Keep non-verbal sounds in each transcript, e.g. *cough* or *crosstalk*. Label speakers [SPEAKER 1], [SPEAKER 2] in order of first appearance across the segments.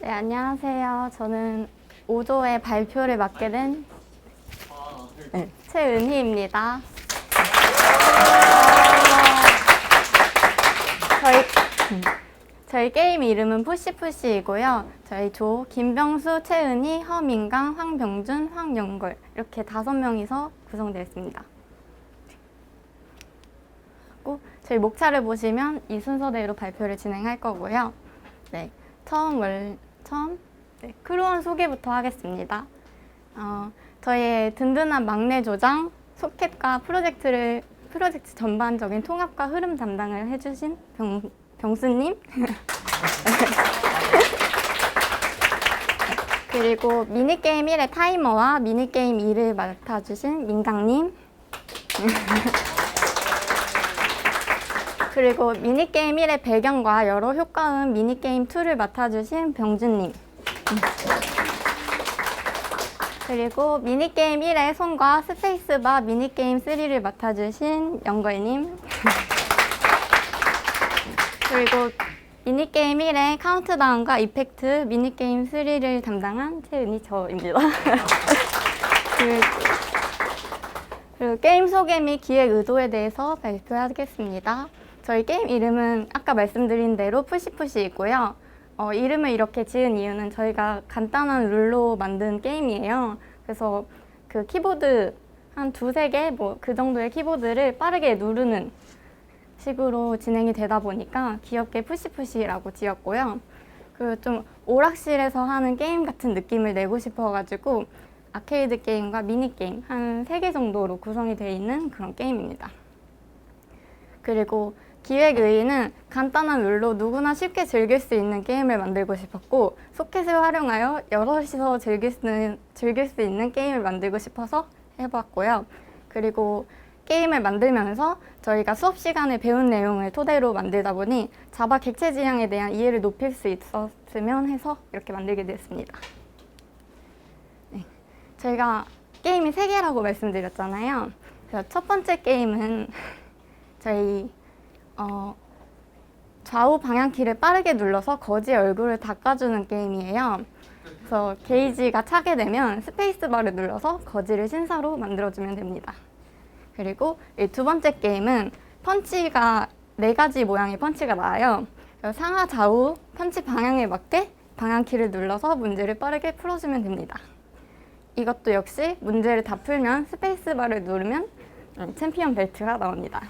[SPEAKER 1] 네, 안녕하세요. 저는 5조의 발표를 맡게 된 네, 최은희입니다. 어, 저희, 음, 저희 게임 이름은 푸시푸시이고요. 저희 조 김병수, 최은희, 허민강, 황병준, 황영걸 이렇게 다섯 명이서 구성되어 있습니다. 저희 목차를 보시면 이 순서대로 발표를 진행할 거고요. 네, 처음 월 처음? 네, 크루원 소개부터 하겠습니다. 어, 저희의 든든한 막내 조장 소켓과 프로젝트를 프로젝트 전반적인 통합과 흐름 담당을 해주신 병, 병수님. *laughs* 그리고 미니게임 1의 타이머와 미니게임 2를 맡아주신 민강님 그리고 미니게임 1의 배경과 여러 효과음 미니게임 2를 맡아주신 병준님. 그리고 미니게임 1의 손과 스페이스바 미니게임 3를 맡아주신 영걸님. 그리고 미니게임 1의 카운트다운과 이펙트 미니게임 3를 담당한 최은희 저입니다. 그리고 그리고 게임 소개 및 기획 의도에 대해서 발표하겠습니다. 저희 게임 이름은 아까 말씀드린 대로 푸시푸시이고요. 어, 이름을 이렇게 지은 이유는 저희가 간단한 룰로 만든 게임이에요. 그래서 그 키보드 한 두세 개, 뭐 그 정도의 키보드를 빠르게 누르는 식으로 진행이 되다 보니까 귀엽게 푸시푸시라고 지었고요. 그 좀 오락실에서 하는 게임 같은 느낌을 내고 싶어가지고 아케이드 게임과 미니 게임 한 세 개 정도로 구성이 되어 있는 그런 게임입니다. 그리고 기획 의의는 간단한 룰로 누구나 쉽게 즐길 수 있는 게임을 만들고 싶었고 소켓을 활용하여 여럿이서 즐길 수, 있는, 즐길 수 있는 게임을 만들고 싶어서 해봤고요. 그리고 게임을 만들면서 저희가 수업 시간에 배운 내용을 토대로 만들다 보니 자바 객체 지향에 대한 이해를 높일 수 있었으면 해서 이렇게 만들게 되었습니다. 네. 저희가 게임이 세 개라고 말씀드렸잖아요. 그래서 첫 번째 게임은 저희 어, 좌우 방향키를 빠르게 눌러서 거지 얼굴을 닦아주는 게임이에요. 그래서 게이지가 차게 되면 스페이스바를 눌러서 거지를 신사로 만들어주면 됩니다. 그리고 이두 번째 게임은 펀치가 네 가지 모양의 펀치가 나와요. 상하 좌우 펀치 방향에 맞게 방향키를 눌러서 문제를 빠르게 풀어주면 됩니다. 이것도 역시 문제를 다 풀면 스페이스바를 누르면 음, 챔피언 벨트가 나옵니다.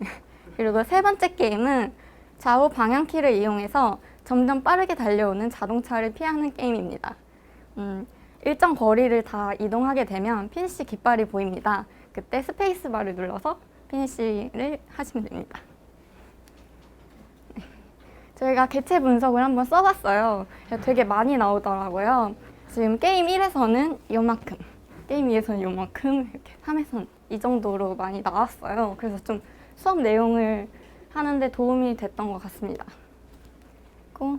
[SPEAKER 1] *laughs* 그리고 세 번째 게임은 좌우 방향키를 이용해서 점점 빠르게 달려오는 자동차를 피하는 게임입니다. 음, 일정 거리를 다 이동하게 되면 피니시 깃발이 보입니다. 그때 스페이스바를 눌러서 피니시를 하시면 됩니다. 네. 저희가 개체 분석을 한번 써봤어요. 되게 많이 나오더라고요. 지금 게임 1에서는 요만큼, 게임 2에서는 요만큼, 이렇게 3에서는 이 정도로 많이 나왔어요. 그래서 좀 수업 내용을 하는데 도움이 됐던 것 같습니다. 그리고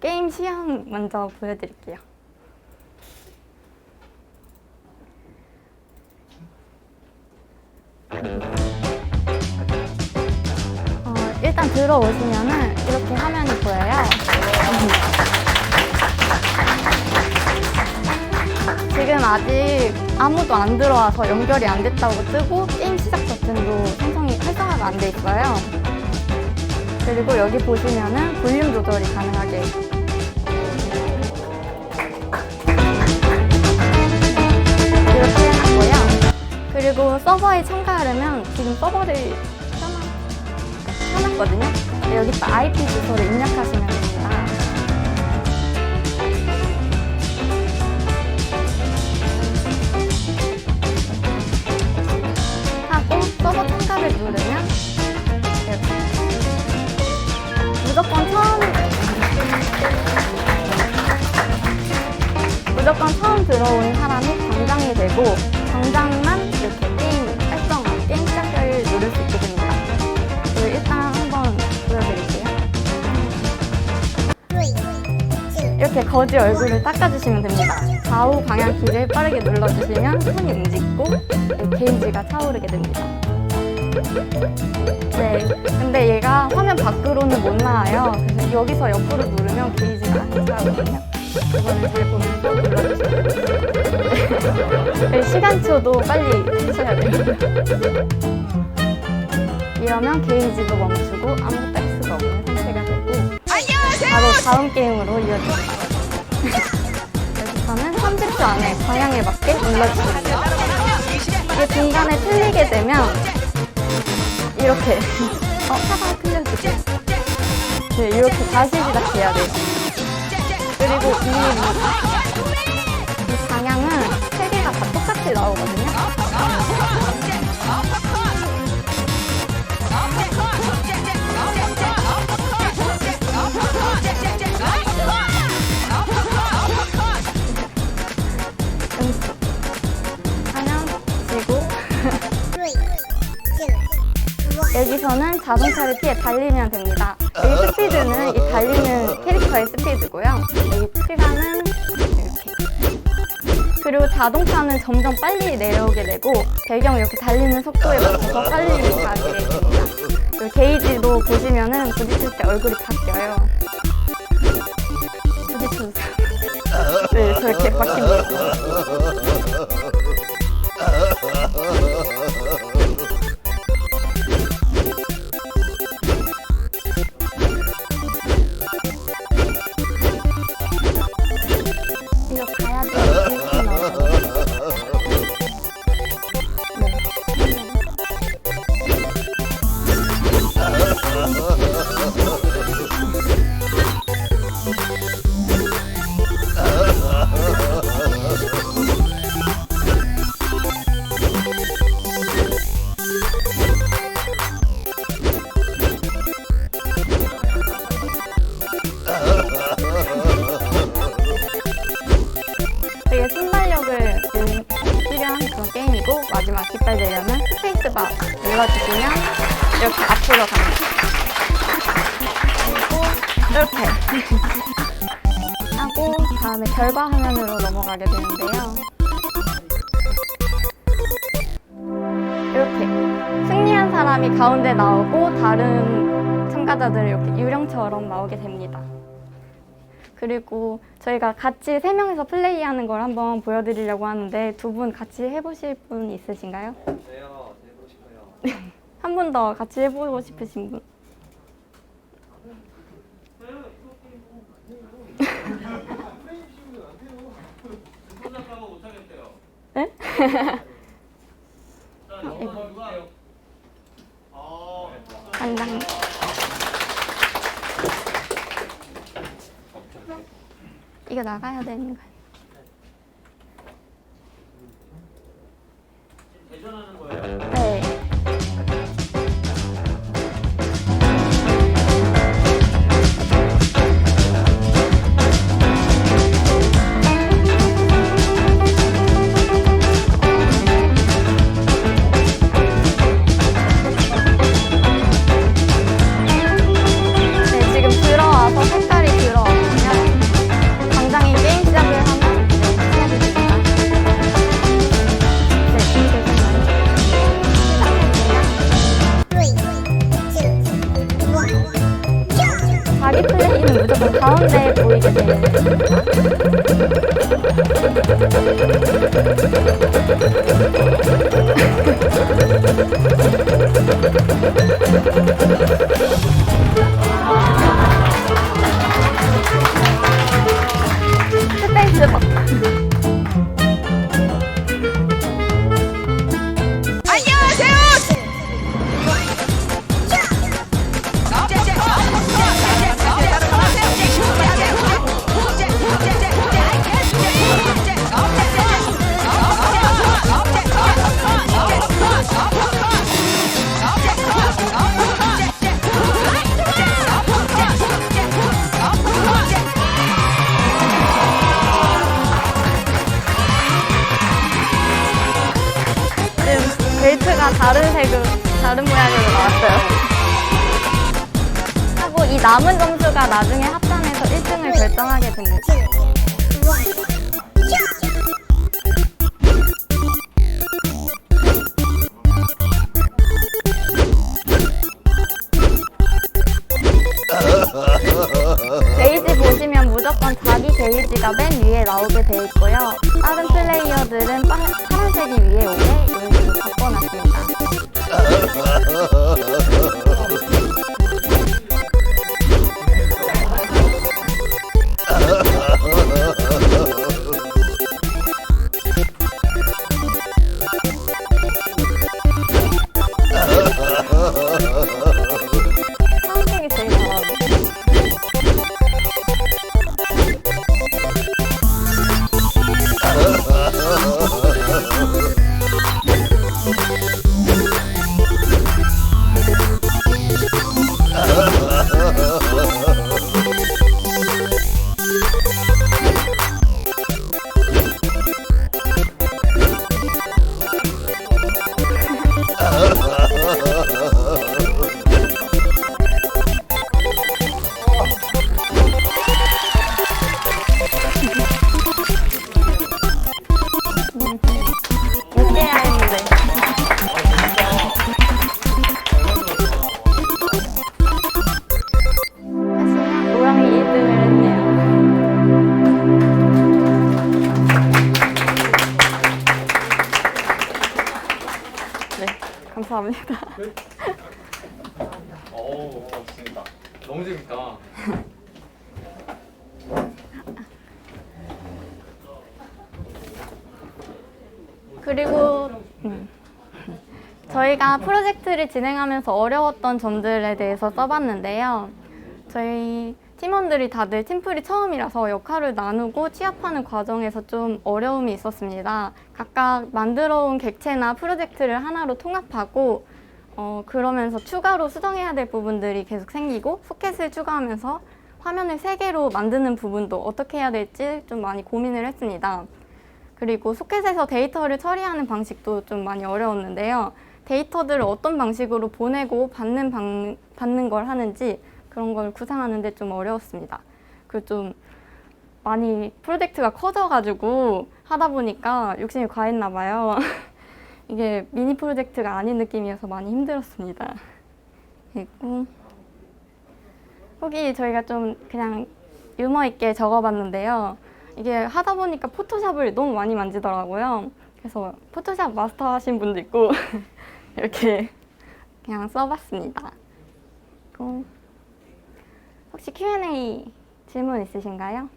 [SPEAKER 1] 게임 시험 먼저 보여드릴게요. 어, 일단 들어오시면은 이렇게 화면이 보여요. *laughs* 지금 아직 아무도 안 들어와서 연결이 안 됐다고 뜨고 게임 시작 버튼도 생성 이 활성화가 안돼 있어요. 그리고 여기 보시면은 볼륨 조절이 가능하게 이렇게 해놨고요. 그리고 서버에 참가하려면 지금 서버를 켜놔, 켜놨거든요. 여기다 IP 주소를 입력하시면 참가를 누르면 무조건 처음 무조건 처음 들어온 사람이 당장이 되고 당장만 이렇게 게임 활성화, 게임 시작을 누를 수 있게 됩니다. 그리고 일단 한번 보여드릴게요. 이렇게 거지 얼굴을 닦아주시면 됩니다. 좌우 방향 키를 빠르게 눌러주시면 손이 움직이고 게이지가 차오르게 됩니다. 네. 근데 얘가 화면 밖으로는 못 나와요. 그래서 여기서 옆으로 누르면 게이지가 안 차거든요. 이거는 잘 보면서 눌러주세요. 네, 시간초도 빨리 하셔야 돼요. 이러면 게이지도 멈추고 아무것도 할 수가 없는 상태가 되고 바로 다음 게임으로 이어집니다. 여기서는 30초 안에 방향에 맞게 눌러주시면 돼요. 이게 중간에 틀리게 되면 이렇게 어 사방 틀려주세요. 네, 이렇게 다시 시작해야 돼요. 그리고 이, 이 방향은 세 개가 다 똑같이 나오거든요. 여기서는 자동차를 피해 달리면 됩니다. 여기 스피드는 이 달리는 캐릭터의 스피드고요. 여기 시간은 이렇게. 그리고 자동차는 점점 빨리 내려오게 되고 배경 이렇게 달리는 속도에 맞춰서 빨리 가게 됩니다. 그리고 게이지도 보시면은 부딪힐 때 얼굴이 바뀌어요. 부딪혀주세요. *laughs* 네, 저렇게 바뀝니다. 눌러주시면 이렇게 앞으로 갑니다. 그리고 이렇게 하고 다음에 결과 화면으로 넘어가게 되는데요. 이렇게 승리한 사람이 가운데 나오고 다른 참가자들은 이렇게 유령처럼 나오게 됩니다. 그리고 저희가 같이 세 명이서 플레이하는 걸 한번 보여드리려고 하는데 두 분 같이 해보실 분 있으신가요?
[SPEAKER 2] 네요. 싶어요. *laughs*
[SPEAKER 1] 한분더 같이 해보고 싶으신 분? 네? *laughs* 당당. 이거 나가야 되는 거예요.
[SPEAKER 2] 대전하는 거예요.
[SPEAKER 1] 무조건 가 남은 점수가 나중에 합산해서 1등을 결정하게 됩니다. 게이지 보시면 무조건 자기 데이지가 맨 위에 나오게 되어 있고요. 다른 플레이어들은 파, 파란색이 위에 오게 이렇게 바꿔놨습니다. 감사합니다.
[SPEAKER 2] 오, 재밌다. 너무 재밌다.
[SPEAKER 1] 그리고 음, 저희가 프로젝트를 진행하면서 어려웠던 점들에 대해서 써봤는데요. 저희 팀원들이 다들 팀플이 처음이라서 역할을 나누고 취합하는 과정에서 좀 어려움이 있었습니다. 각각 만들어 온 객체나 프로젝트를 하나로 통합하고 어, 그러면서 추가로 수정해야 될 부분들이 계속 생기고 소켓을 추가하면서 화면을 세 개로 만드는 부분도 어떻게 해야 될지 좀 많이 고민을 했습니다. 그리고 소켓에서 데이터를 처리하는 방식도 좀 많이 어려웠는데요. 데이터들을 어떤 방식으로 보내고 받는 방, 받는 걸 하는지 그런 걸 구상하는데 좀 어려웠습니다. 그리고 좀 많이 프로젝트가 커져가지고 하다 보니까 욕심이 과했나 봐요. *laughs* 이게 미니 프로젝트가 아닌 느낌이어서 많이 힘들었습니다. 그리고 후기 저희가 좀 그냥 유머 있게 적어봤는데요. 이게 하다 보니까 포토샵을 너무 많이 만지더라고요. 그래서 포토샵 마스터 하신 분도 있고 *laughs* 이렇게 그냥 써봤습니다. 그리고 혹시 Q&A 질문 있으신가요?